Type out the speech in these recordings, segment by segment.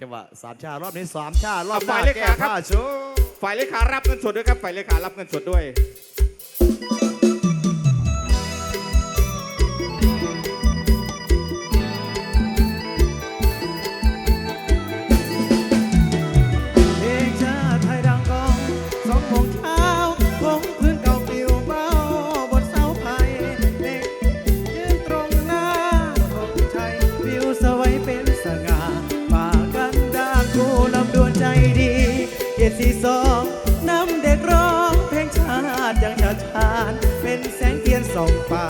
จังหวะสามชา รอบนี้สามชา รอบหน้ายเลผ้าครับฝ่ายเลขารับเงินสดด้วยครับ ฝ่ายเลขารับเงินสดด้วยีสองน้ำเด็กร้องเพลงชาติอย่างชาชานเป็นแสงเทียนส่องป่า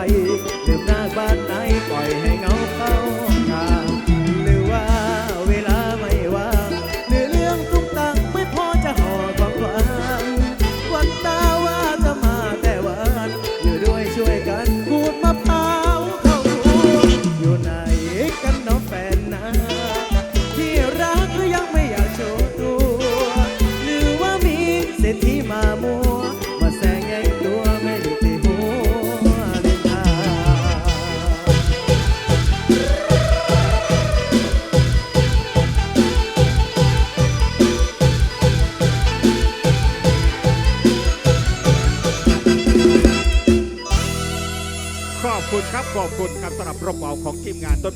aí คณครับขอบคุณครับสำหรับรบเอาของทีมงานต้น